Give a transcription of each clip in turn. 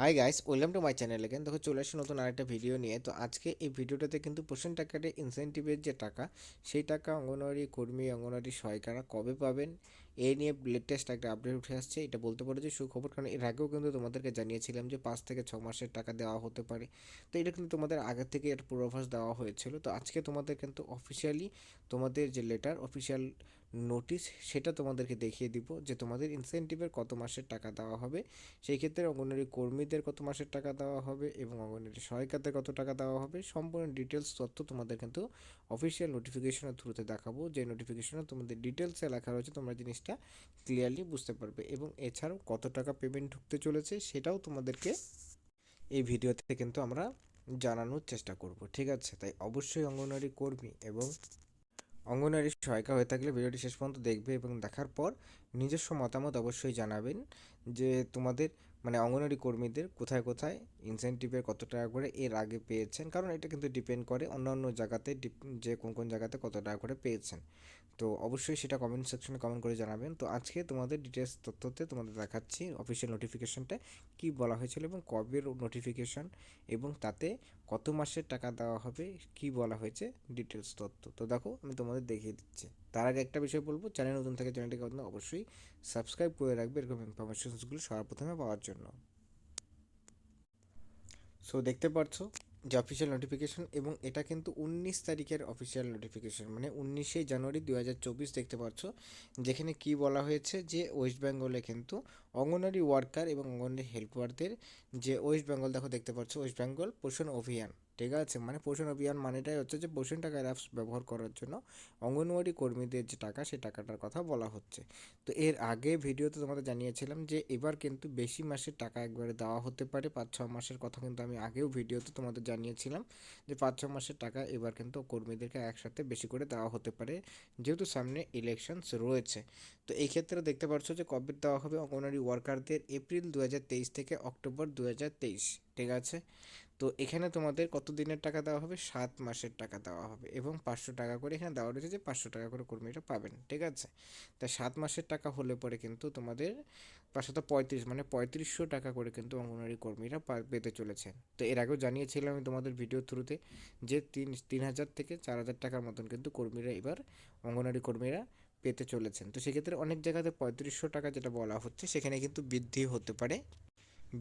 Hi guys welcome to my channel এখানে দেখো, চলে আসি নতুন আরেকটা ভিডিও নিয়ে। তো আজকে এই ভিডিওটাতে কিন্তু পোষণ টাকাটা ইনসেন্টিভের যে টাকা, সেই টাকা অঙ্গনওয়াড়ি কর্মী, অঙ্গনওয়াড়ি সহায়িকারা কবে পাবেন? এই নিয়ে লেটেস্ট একটা আপডেট উঠে আসছে। এটা বলতে পারো যে সুখবর, কারণ এর আগেও কিন্তু তোমাদেরকে জানিয়েছিলাম যে পাঁচ থেকে ছ মাসের টাকা দেওয়া হতে পারে। তো এটা কিন্তু তোমাদের আগে থেকে এর পূর্বাভাস দেওয়া হয়েছিল। তো আজকে তোমাদের কিন্তু অফিসিয়ালি তোমাদের যে লেটার অফিসিয়াল নোটিশ সেটা তোমাদেরকে দেখিয়ে দিব যে তোমাদের ইনসেন্টিভের কত মাসের টাকা দেওয়া হবে। সেই ক্ষেত্রে অঙ্গনওয়াড়ি কর্মীদের কত মাসের টাকা দেওয়া হবে এবং অঙ্গনওয়াড়ি সহায়িকাদের কত টাকা দেওয়া হবে, সম্পূর্ণ ডিটেলস তথ্য তোমাদের কিন্তু অফিসিয়াল নোটিফিকেশনের থ্রুতে দেখাবো। যে নোটিফিকেশনে তোমাদের ডিটেলসে লেখা রয়েছে, তোমরা জিনিসটা ক্লিয়ারলি বুঝতে পারবে এবং এছাড়াও কত টাকা পেমেন্ট ঢুকতে চলেছে সেটাও তোমাদেরকে এই ভিডিওতে কিন্তু আমরা জানানোর চেষ্টা করব, ঠিক আছে? তাই অবশ্যই অঙ্গনওয়াড়ি কর্মী এবং অঙ্গনওয়াড়ি সহায়িকা হয়ে থাকলে ভিডিওটি শেষ পর্যন্ত দেখবে এবং দেখার পর নিজস্ব মতামত অবশ্যই জানাবেন যে তোমাদের মানে অঙ্গনওয়াড়ি কর্মীদের কোথায় কোথায় ইনসেন্টিভের কত টাকা করে এর আগে পেয়েছেন, কারণ এটা কিন্তু ডিপেন্ড করে অন্য অন্য জায়গাতে যে কোন কোন জায়গাতে কত টাকা করে পেয়েছেন। তো অবশ্যই সেটা কমেন্ট সেকশনে কমেন্ট করে জানাবেন। তো আজকে তোমাদের ডিটেলস তথ্যতে তোমাদের দেখাচ্ছি অফিসিয়াল নোটিফিকেশনটা কি বলা হয়েছিল এবং কবের নোটিফিকেশন এবং তাতে কত মাসের টাকা দেওয়া হবে, কি বলা হয়েছে ডিটেলস তথ্য। তো দেখো, আমি তোমাদের দেখিয়ে দিচ্ছি। তার আগে একটা বিষয় বলব, চ্যানেল নতুন থেকে চ্যানেলটিকে অবশ্যই সাবস্ক্রাইব করে রাখবে এরকম ইনফরমেশনসগুলো সবার প্রথমে পাওয়ার জন্য। সো দেখতে পাচ্ছ যে অফিসিয়াল নোটিফিকেশন এবং এটা কিন্তু উনিশ তারিখের অফিসিয়াল নোটিফিকেশন মানে উনিশে জানুয়ারি দু হাজার চব্বিশ দেখতে পাচ্ছ। যেখানে কি বলা হয়েছে যে ওয়েস্ট বেঙ্গলে কিন্তু অঙ্গনওয়াড়ি ওয়ার্কার এবং অঙ্গনওয়াড়ি হেল্পারদের যে ওয়েস্ট বেঙ্গল, দেখো দেখতে পাচ্ছ, ওয়েস্ট বেঙ্গল পোষণ অভিযান, ঠিক আছে? মানে পোষণ অভিযান মানেটাই হচ্ছে যে পোষণ টাকার অ্যাপস ব্যবহার করার জন্য অঙ্গনওয়াড়ি কর্মীদের যে টাকা, সেই টাকাটার কথা বলা হচ্ছে। তো এর আগে ভিডিওতে তোমাদের জানিয়েছিলাম যে এবার কিন্তু বেশি মাসের টাকা একবারে দেওয়া হতে পারে, পাঁচ, ছ মাসের কথা কিন্তু আমি আগেও ভিডিওতে তোমাদের জানিয়েছিলাম যে পাঁচ, ছ মাসের টাকা এবার কিন্তু কর্মীদেরকে একসাথে বেশি করে দেওয়া হতে পারে, যেহেতু সামনে ইলেকশনস রয়েছে। তো এই ক্ষেত্রে দেখতে পাচ্ছ যে কবে দেওয়া হবে অঙ্গনওয়াড়ি ওয়ার্কারদের এপ্রিল দু হাজার তেইশ থেকে অক্টোবর দু হাজার তেইশ, ঠিক আছে? তো এখানে তোমাদের কত দিনের টাকা দেওয়া হবে? সাত মাসের টাকা দেওয়া হবে এবং পাঁচশো টাকা করে এখানে দেওয়া রয়েছে যে পাঁচশো টাকা করে কর্মীরা পাবেন, ঠিক আছে? তা সাত মাসের টাকা হলে পরে কিন্তু তোমাদের পাঁচশত পঁয়ত্রিশ মানে পঁয়ত্রিশশো টাকা করে কিন্তু অঙ্গনওয়াড়ি কর্মীরা পেতে চলেছেন। তো এর আগেও জানিয়েছিলাম আমি তোমাদের ভিডিও থ্রুতে যে তিন তিন হাজার থেকে চার হাজার টাকার মতন কিন্তু কর্মীরা এবার অঙ্গনওয়াড়ি কর্মীরা পেতে চলেছেন। তো সেক্ষেত্রে অনেক জায়গাতে পঁয়ত্রিশশো টাকা যেটা বলা হচ্ছে, সেখানে কিন্তু বৃদ্ধি হতে পারে।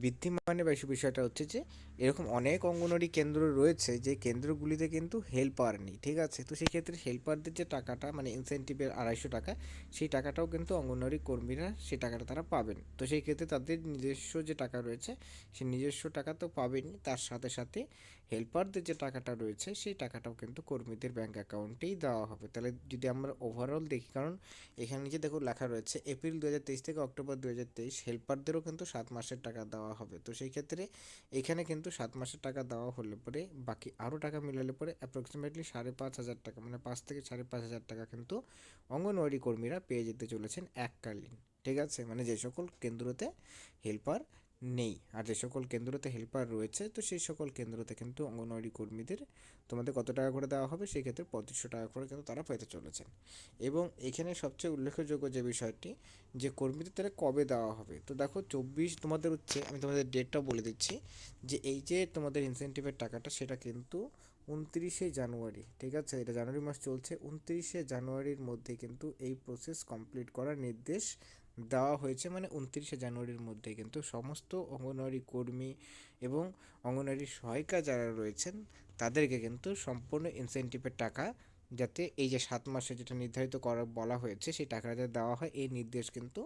বৃদ্ধি মানে বেশি বিষয়টা হচ্ছে যে, এরকম অনেক অঙ্গনওয়াড়ি কেন্দ্র রয়েছে যে কেন্দ্রগুলিতে কিন্তু হেল্পার নেই, ঠিক আছে? তো সেই ক্ষেত্রে হেল্পারদের যে টাকাটা মানে ইনসেন্টিভের আড়াইশো টাকা, সেই টাকাটাও কিন্তু অঙ্গনওয়াড়ি কর্মীরা সেই টাকাটা তারা পাবেন। তো সেই ক্ষেত্রে তাদের নিজস্ব যে টাকা রয়েছে, সেই নিজস্ব টাকা তো পাবেনই, তার সাথে সাথে হেল্পারদের যে টাকাটা রয়েছে, সেই টাকাটাও কিন্তু কর্মীদের ব্যাঙ্ক অ্যাকাউন্টেই দেওয়া হবে। তাহলে যদি আমরা ওভারঅল দেখি, কারণ এখানে যে দেখো লেখা রয়েছে এপ্রিল দু হাজার তেইশ থেকে অক্টোবর দু হাজার তেইশ হেল্পারদেরও কিন্তু সাত মাসের টাকা দেওয়া হবে। তো সেই ক্ষেত্রে এখানে কিন্তু সাত মাসের টাকা দেওয়া হলে পরে বাকি আরও টাকা মিলালে পরে অ্যাপ্রক্সিমেটলি সাড়ে পাঁচ হাজার টাকা মানে পাঁচ থেকে সাড়ে পাঁচ হাজার টাকা কিন্তু অঙ্গনওয়াড়ি কর্মীরা পেয়ে যেতে চলেছেন এককালীন। ঠিক আছে? মানে যে সকল কেন্দ্রতে হেল্পার নেই। আর যে সকল কেন্দ্রতে হেল্পার রয়েছে, তো সেই সকল কেন্দ্রতে কিন্তু অঙ্গনওয়াড়ি কর্মীদের তোমাদের কত টাকা করে দেওয়া হবে, সেই ক্ষেত্রে পঁয়ত্রিশশো টাকা করে কিন্তু তারা পেতে চলেছেন। এবং এখানে সবচেয়ে উল্লেখযোগ্য যে বিষয়টি, যে কর্মীদের তাহলে কবে দেওয়া হবে? তো দেখো, চব্বিশ তোমাদের হচ্ছে, আমি তোমাদের ডেটটা বলে দিচ্ছি, যে এই যে তোমাদের ইনসেন্টিভের টাকাটা, সেটা কিন্তু উনত্রিশে জানুয়ারি, ঠিক আছে? এটা জানুয়ারি মাস চলছে, উনত্রিশে জানুয়ারির মধ্যে কিন্তু এই প্রসেস কমপ্লিট করার নির্দেশ দেওয়া হয়েছে মানে উনত্রিশে জানুয়ারির মধ্যে। কিন্তু সমস্ত অঙ্গনওয়াড়ি কর্মী এবং অঙ্গনওয়াড়ি সহায়িকা যারা রয়েছেন, তাদেরকে কিন্তু সম্পূর্ণ ইনসেন্টিভের টাকা যাতে এই যে সাত মাসে যেটা নির্ধারিত করা, বলা হয়েছে, সেই টাকাটা যাতে দেওয়া হয়, এই নির্দেশ কিন্তু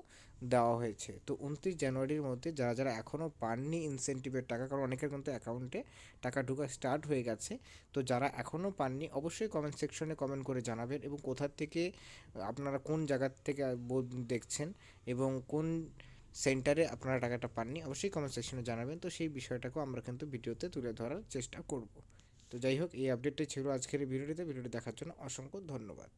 দেওয়া হয়েছে। তো উনত্রিশ জানুয়ারির মধ্যে যারা যারা এখনও পাননি ইনসেন্টিভের টাকা, কারণ অনেকের কিন্তু অ্যাকাউন্টে টাকা ঢোকা স্টার্ট হয়ে গেছে, তো যারা এখনও পাননি, অবশ্যই কমেন্ট সেকশনে কমেন্ট করে জানাবেন এবং কোথা থেকে, আপনারা কোন জায়গার থেকে দেখছেন এবং কোন সেন্টারে আপনারা টাকাটা পাননি, অবশ্যই কমেন্ট সেকশনে জানাবেন। তো সেই বিষয়টাকেও আমরা কিন্তু ভিডিওতে তুলে ধরার চেষ্টা করব। তো যাই হোক এই আপডেটটাই ছিল আজকের ভিডিওটিতে। ভিডিওটি দেখার জন্য অসংখ্য ধন্যবাদ।